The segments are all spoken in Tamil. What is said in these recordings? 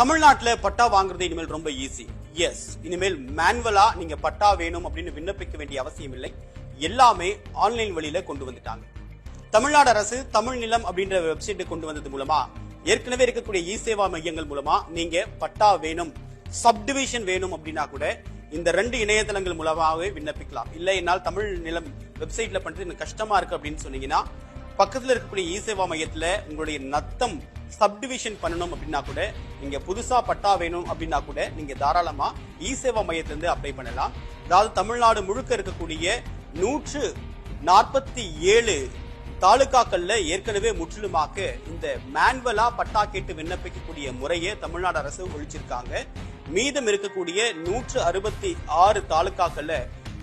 தமிழ்நாட்டில் பட்டா வாங்குறது இனிமேல் ரொம்ப ஈஸி எஸ் இனிமேல் மேனுவலா நீங்க பட்டா வேணும் அப்படின்னு விண்ணப்பிக்க வேண்டிய அவசியம் இல்லை. எல்லாமே ஆன்லைன் வழியில கொண்டு வந்துட்டாங்க. தமிழ்நாடு அரசு தமிழ் நிலம் அப்படின்ற வெப்சைட்டை கொண்டு வந்தது மூலமா ஏற்கனவே இருக்கக்கூடிய இ சேவா மையங்கள் மூலமா நீங்க பட்டா வேணும் சப்டிவிஷன் வேணும் அப்படின்னா கூட இந்த ரெண்டு இணையதளங்கள் மூலமாகவே விண்ணப்பிக்கலாம். இல்லை என்னால் தமிழ் நிலம் வெப்சைட்ல பண்றது எனக்கு கஷ்டமா இருக்கு அப்படின்னு சொன்னீங்கன்னா பக்கத்துல இருக்கக்கூடிய இ சேவா மையத்துல உங்களுடைய நத்தம் சப்டிவிஷன் பண்ணணும் அப்படின்னா கூட நீங்க புதுசா பட்டா வேணும் அப்படின்னா கூட நீங்க தாராளமா இ சேவா மையத்திலிருந்து அப்ளை பண்ணலாம். அதாவது தமிழ்நாடு முழுக்க இருக்கக்கூடிய நூற்று நாற்பத்தி ஏழு தாலுகாக்கள்ல ஏற்கனவே முற்றிலுமாக்க இந்த மேனுவலா பட்டா கேட்டு விண்ணப்பிக்கக்கூடிய முறையை தமிழ்நாடு அரசு ஒழிச்சிருக்காங்க. மீதம் இருக்கக்கூடிய நூற்று அறுபத்தி ஆறு தாலுகாக்கள்ல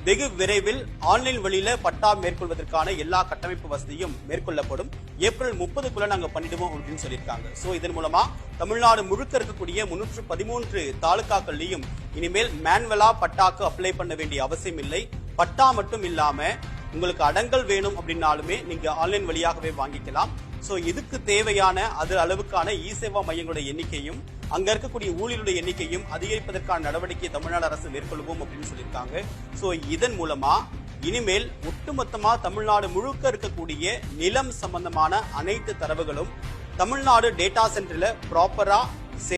வெகு விரைவில் ஆன்லைன் வழியில பட்டா மேற்கொள்வதற்கான எல்லா கட்டமைப்பு வசதியும் மேற்கொள்ளப்படும். ஏப்ரல் முப்பதுக்குள்ள நாங்க பண்ணிடுவோம் அப்படின்னு சொல்லியிருக்காங்க. சோ இதன் மூலமா தமிழ்நாடு முழுக்க இருக்கக்கூடிய முன்னூற்று பதிமூன்று தாலுகாக்கள்லயும் இனிமேல் மேனுவலா பட்டாக்கு அப்ளை பண்ண வேண்டிய அவசியம் இல்லை. பட்டா மட்டும் இல்லாம உங்களுக்கு அடங்கல் வேணும் அப்படின்னாலுமே நீங்க ஆன்லைன் வழியாகவே வாங்கிக்கலாம். ஸோ இதுக்கு தேவையான அது அளவுக்கான இ சேவா மையங்களோட எண்ணிக்கையும் அங்க இருக்கக்கூடிய ஊழியருடைய எண்ணிக்கையும் அதிகரிப்பதற்கான நடவடிக்கையை தமிழ்நாடு அரசு மேற்கொள்வோம் அப்படின்னு சொல்லியிருக்காங்க. ஸோ இதன் மூலமா இனிமேல் ஒட்டுமொத்தமா தமிழ்நாடு முழுக்க இருக்கக்கூடிய நிலம் சம்பந்தமான அனைத்து தரவுகளும் தமிழ்நாடு டேட்டா சென்டர்ல ப்ராப்பரா